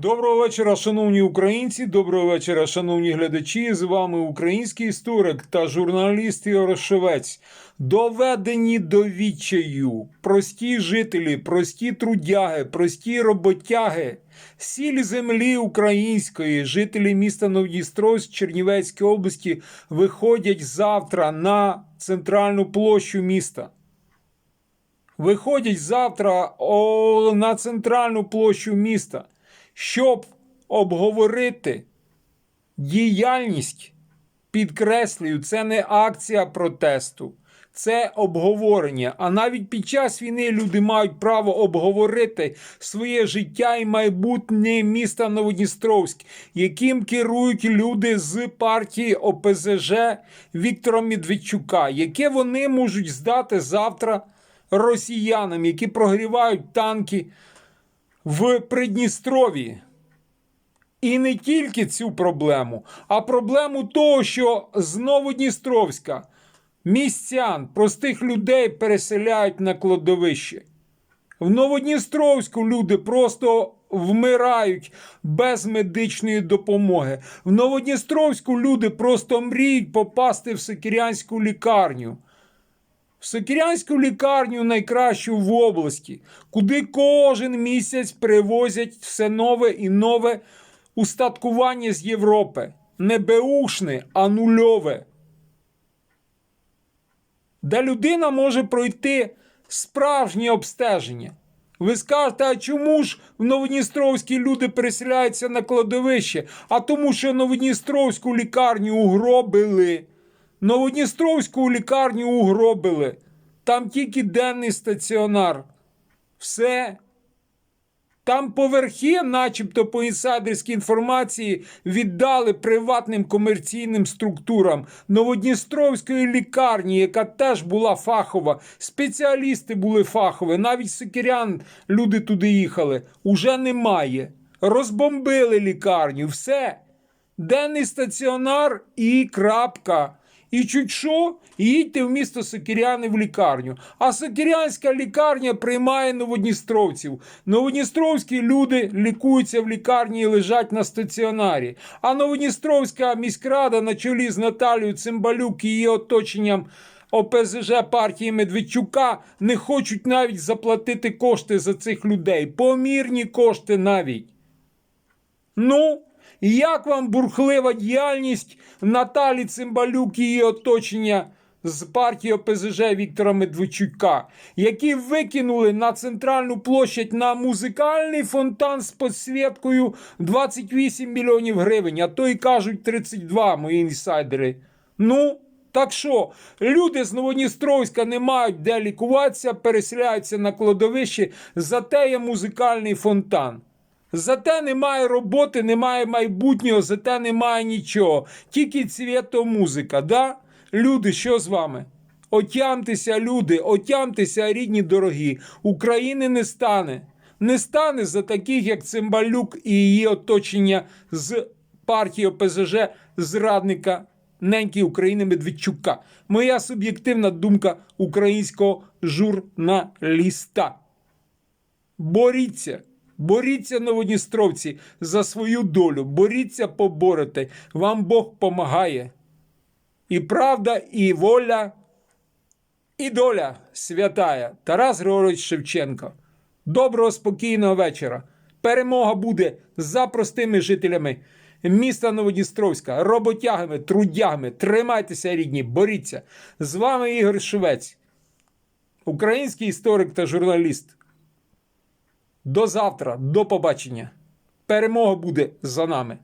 Доброго вечора, шановні українці. Доброго вечора, шановні глядачі. З вами український історик та журналіст Ігор Шевець. Доведені до відчаю. Прості жителі, прості трудяги, прості роботяги. Сіль землі української, жителі міста Новодністровськ Чернівецької області виходять завтра на центральну площу міста виходять завтра о, на центральну площу міста, щоб обговорити діяльність. Підкреслюю, це не акція протесту, це обговорення. А навіть під час війни люди мають право обговорити своє життя і майбутнє міста Новодністровськ, яким керують люди з партії ОПЗЖ Віктора Медведчука, яке вони можуть здати завтра росіянам, які прогрівають танки в Придністров'ї. І не тільки цю проблему, а проблему того, що з Новодністровська містян, простих людей переселяють на кладовище. В Новодністровську люди просто вмирають без медичної допомоги. В Новодністровську люди просто мріють попасти в Сокирянську лікарню. В Сокирянську лікарню найкращу в області, куди кожен місяць привозять все нове і нове устаткування з Європи. Не беушне, а нульове. Де людина може пройти справжнє обстеження. Ви скажете, а чому ж в Новодністровській люди переселяються на кладовище? А тому, що Новодністровську лікарню угробили. Новодністровську лікарню угробили. Там тільки денний стаціонар. Все. Там поверхи, начебто по інсайдерській інформації, віддали приватним комерційним структурам Новодністровської лікарні, яка теж була фахова. Спеціалісти були фахові, навіть сокирян люди туди їхали. Уже немає. Розбомбили лікарню. Все. Денний стаціонар і крапка. І чуть що, їдьте в місто Сокиряни в лікарню. А Сокирянська лікарня приймає новодністровців. Новодністровські люди лікуються в лікарні і лежать на стаціонарі. А Новодністровська міськрада на чолі з Наталією Цимбалюк і її оточенням. ОПЗЖ партії Медведчука не хочуть навіть заплатити кошти за цих людей. Помірні кошти навіть. Ну, як вам бурхлива діяльність Наталі Цимбалюк і її оточення з партії ОПЗЖ Віктора Медведчука, які викинули на центральну площадь на музикальний фонтан з підсвіткою 28 мільйонів гривень, а то й кажуть 32 мої інсайдери. Ну, так що, люди з Новодністровська не мають де лікуватися, переселяються на кладовище, зате є музикальний фонтан. Зате немає роботи, немає майбутнього, зате немає нічого. Тільки цвіто музика. Да? Люди, що з вами? Отямтеся, люди, отямтеся, рідні дорогі. України не стане. Не стане за таких, як Цимбалюк і її оточення з партії ОПЗЖ зрадника неньки України Медведчука. Моя суб'єктивна думка українського журналіста. Боріться. Боріться, новодністровці, за свою долю. Боріться, поборете. Вам Бог помагає. І правда, і воля, і доля святая. Тарас Григорович Шевченко. Доброго спокійного вечора. Перемога буде за простими жителями міста Новодністровська, роботягами, трудягами. Тримайтеся, рідні, боріться. З вами Ігор Шевець, український історик та журналіст. До завтра, до побачення. Перемога буде за нами.